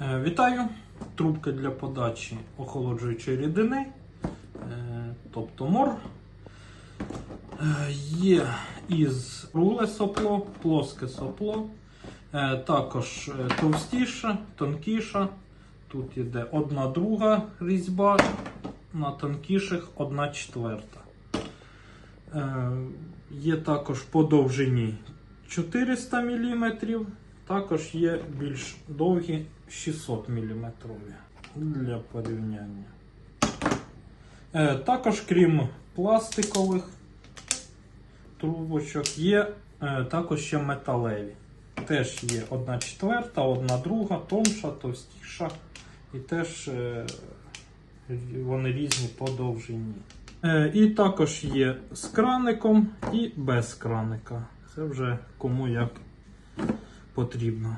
Е, Вітаю! Трубка для подачі охолоджуючої рідини, е, тобто мор. Е, Є із руле сопло, плоске сопло, також е, товстіша, тонкіша. Тут йде одна друга різьба, на тонкіших одна четверта. Є також по довжині 400 мм, також є більш довгі 600 мм для порівняння. Е, Також, крім пластикових трубочок, є е, також ще металеві. Теж є одна четверта, одна друга, тонша, товстіша. І теж е, вони різні по довжині. І також є з краником і без краника. Це вже кому як потрібно.